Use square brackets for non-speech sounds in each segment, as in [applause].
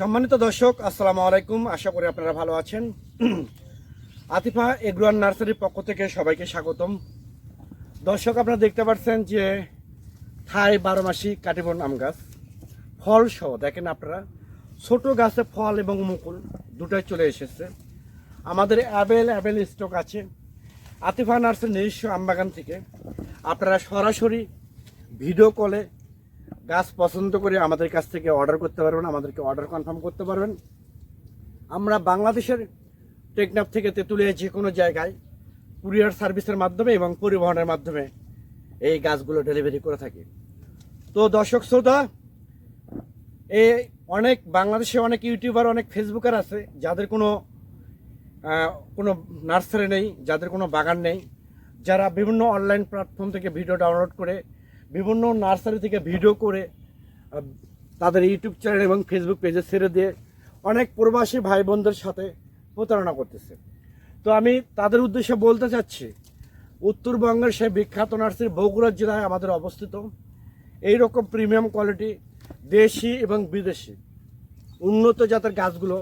সম্মানিত দর্শক, আসসালামু আলাইকুম। আশা করি আপনারা ভালো আছেন। আতিফা এগ্রোয়ান নার্সারির পক্ষ থেকে সবাইকে স্বাগতম। দর্শক, আপনারা দেখতে পাচ্ছেন যে থাই বারো মাসি কাটিবন আম গাছ, ফল সহ, দেখেন আপনারা, ছোট গাছে ফল এবং মুকুল দুটাই চলে এসেছে। আমাদের অ্যাভেল অ্যাভেল স্টক আছে। আতিফা নার্সের নিজস্ব আমবাগান থেকে আপনারা সরাসরি ভিডিও কলে গাছ পছন্দ করে আমাদের কাছ থেকে অর্ডার করতে পারবেন, আমাদেরকে অর্ডার কনফার্ম করতে পারবেন। আমরা বাংলাদেশের টেকনাফ থেকে তেঁতুলিয়া যে কোনো জায়গায় কুরিয়ার সার্ভিসের মাধ্যমে এবং পরিবহনের মাধ্যমে এই গাছগুলো ডেলিভারি করে থাকি। তো দর্শক শ্রোতা এই অনেক বাংলাদেশে অনেক ইউটিউবার, অনেক ফেসবুকার আছে, যাদের কোনো কোনো নার্সারি নেই, যাদের কোনো বাগান নেই, যারা বিভিন্ন অনলাইন প্ল্যাটফর্ম থেকে ভিডিও ডাউনলোড করে বিভিন্ন নার্সারি থেকে ভিডিও করে তাদের ইউটিউব চ্যানেল এবং ফেসবুক পেজে ছেড়ে দিয়ে অনেক প্রবাসী ভাই বোনদের সাথে প্রতারণা করতেছে। তো আমি তাদের উদ্দেশ্যে বলতে চাচ্ছি, উত্তরবঙ্গের সেই বিখ্যাত নার্সারি বগুড়া জেলায় আমাদের অবস্থিত। এই রকম প্রিমিয়াম কোয়ালিটি দেশি এবং বিদেশি, উন্নত জাতের গাছগুলো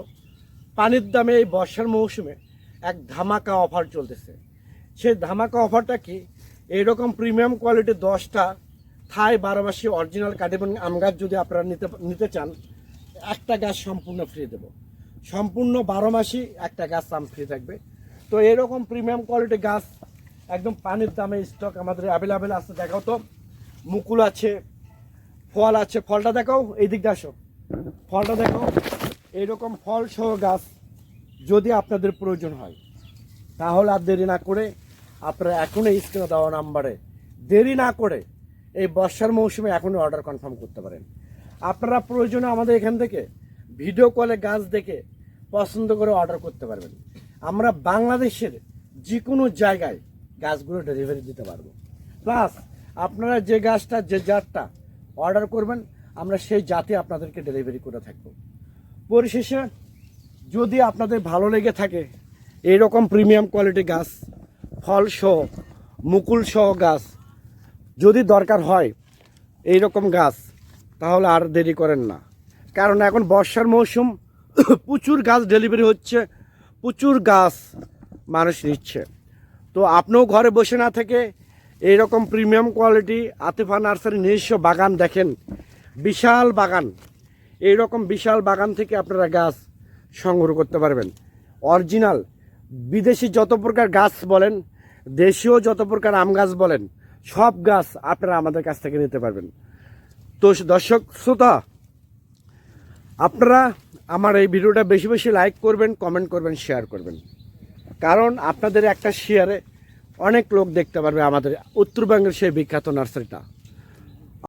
পানির দামে এই বর্ষার মৌসুমে এক ধামাকা অফার চলতেছে। সেই ধামাকা অফারটা কি? এইরকম প্রিমিয়াম কোয়ালিটির দশটা থাই বারোমাসি অরিজিনাল কাটিবন আম গাছ যদি আপনারা নিতে নিতে চান, একটা গাছ সম্পূর্ণ ফ্রি দেব। সম্পূর্ণ বারো মাসই একটা গাছ আম ফ্রি থাকবে। তো এরকম প্রিমিয়াম কোয়ালিটি গাছ, একদম পানির দামে স্টক আমাদের অ্যাভেলেবেল আছে, দেখাও তো। মুকুল আছে, ফল আছে। ফলটা দেখাও, এই দিকটা আসো। ফলটা দেখাও। এইরকম ফল সহ গাছ যদি আপনাদের প্রয়োজন হয়, তাহলে আর দেরি না করে আপনারা এখনই স্ক্রিনে দেওয়া নাম্বারে দেরি না করে এই বর্ষার মৌসুমে এখনই অর্ডার কনফার্ম করতে পারেন। আপনারা প্রয়োজনে আমাদের এখান থেকে ভিডিও কলে গাছ দেখে পছন্দ করে অর্ডার করতে পারবেন। আমরা বাংলাদেশের যে কোনো জায়গায় গাছগুলো ডেলিভারি দিতে পারব। প্লাস আপনারা যে গাছটা, যে জাতটা অর্ডার করবেন, আমরা সেই জাতে আপনাদেরকে ডেলিভারি করে থাকব। পরিশেষে, যদি আপনাদের ভালো লেগে থাকে, এইরকম প্রিমিয়াম কোয়ালিটি গাছ, ফল সহ, মুকুল সহ গাছ যদি দরকার হয় এই রকম গাছ, তাহলে আর দেরি করেন না। কারণ এখন বর্ষার মৌসুম, [coughs] প্রচুর গাছ ডেলিভারি হচ্ছে, প্রচুর গাছ মানুষ নিচ্ছে। তো আপনিও ঘরে বসে না থেকে এইরকম প্রিমিয়াম কোয়ালিটি আতিফা নার্সারি নিজস্ব বাগান দেখেন। বিশাল বাগান। এই রকম বিশাল বাগান থেকে আপনারা গাছ সংগ্রহ করতে পারবেন। অরিজিনাল। বিদেশি যত প্রকার গাছ বলেন, দেশীয় যত প্রকার আম গাছ বলেন সব গাছ আপনারা আমাদের কাছ থেকে নিতে পারবেন। তো দর্শক, শ্রোতা, আপনারা আমার এই ভিডিওটা বেশি বেশি লাইক করবেন কমেন্ট করবেন শেয়ার করবেন। কারণ আপনাদের একটা শেয়ারে অনেক লোক দেখতে পারবে আমাদের উত্তরবঙ্গের সেই বিখ্যাত নার্সারিটা।